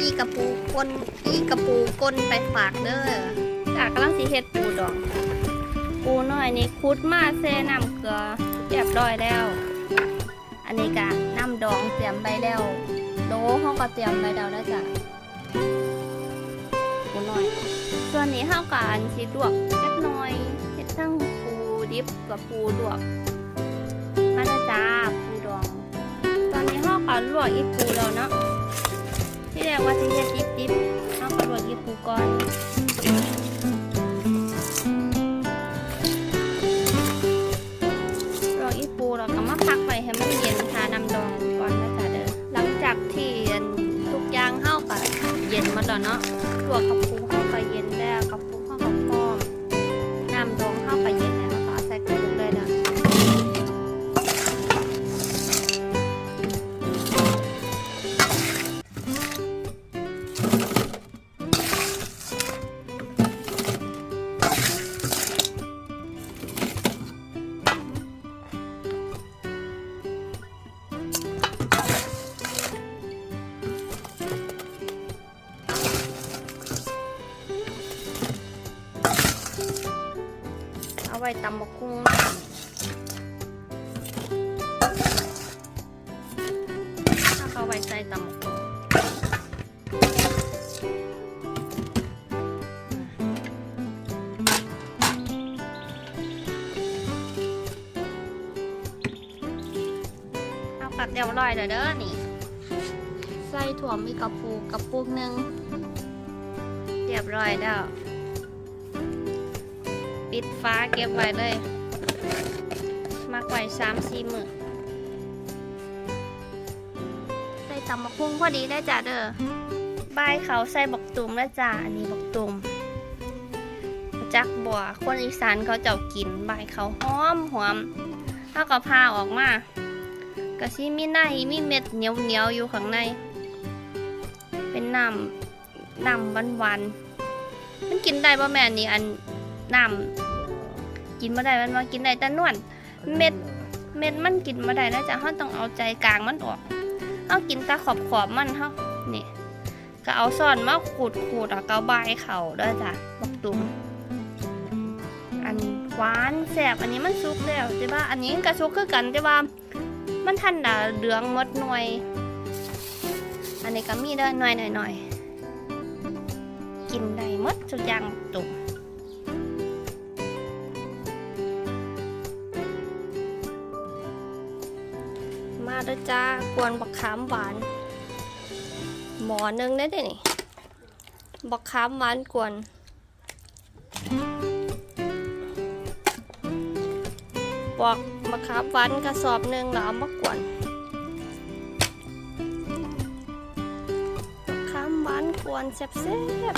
อีกระปูกลอีกระปูกลไปฝากเด้อจากกำลังสีเฮ็ดปูดองปูน้อยนี่คุดมาเซน้ำเกลือเรียบร้อยแล้ว อันนี้กะน้ำดองเตรียมไปแล้วโดห้องก็เตรียมไปแล้วนะจ๊ะปูน้อย ส่วนนี้ห้าการสีดวกเล็กน้อยเฮ็ดทั้งปูดิบกับปูดวกมาจ้าปูดอง ตอนนี้ห้าการลวกอีปูแล้วเนาะ กว่าจะเฮ็ดดิบดิบๆเอากระโดดยีปูก่อนรออีปูเราก็มาพักไว้ให้มันเย็นทาน้ำดองก่อนนะจ๊ะเด้อหลังจากที่ทุกอย่างเข้ากับเย็นมาแล้วเนาะตัวกับปูเข้าไปเย็น ว้ตำบักคุ้งถ้าเขาไว้ใส่ตำบักคุ้งเอากัดเดียวร้อยเด้อเด้อนี่ ใส่ถั่วมีกระปูกระปุกหนึ่งเรียบร้อยแล้ว ปิดฟ้าเก็บไว้เลยมักไว้สามสี่มือใส่ตำบักหุ่งพอดีได้จ้ะเด้อบายเขาใส่บักตุ่มแล้วจ้ะอันนี้บักตุ่มจักบัวคนอีสานเขาเจ้ากินใบเขาหอมหอมถ้าก็พาออกมากระซิมีในมีเม็ดเหนียวเหนียวอยู่ข้างใน เป็นน้ำน้ำหวานหวานมันกินได้ป่ะแม่นี่อันน้ำ กินมาได้มันว่ากินได้แต่นวลเม็ดเม็ดมันกินมาได้แล้วจ้ะเขาต้องเอาใจกลางมันออกเอากินแตาขอบขอบๆมันเขานี่ก็เอาซ่อนมาขูดขูดๆอะก็บายเขาเด้วยจ้ะบักตุ่มอันหวานแสบอันนี้มันสุกแล้วแต่ว่าอันนี้ก็สุกคือกันแต่ว่ามันทันดาเหลืองหมดหน่วย อันนี้ก็มีเด้อหน่อยหน่อยหน่อยๆกินได้หมดทุกอย่างบักตุ่ม มาด้อจ้ากวนบักขามหวาน หมอหนึงได้ด้นี่บักขามหวานกวนปอกบักขามหวานกระสอบหนึ่งแล้วเอามากวนบักขามหวานกวนแซ่บ